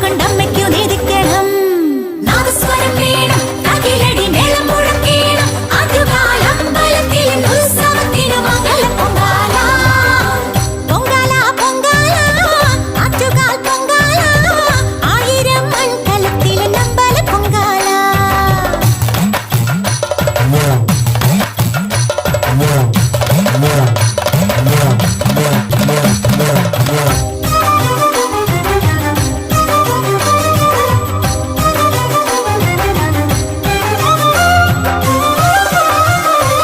கொண்டம்மைக்கு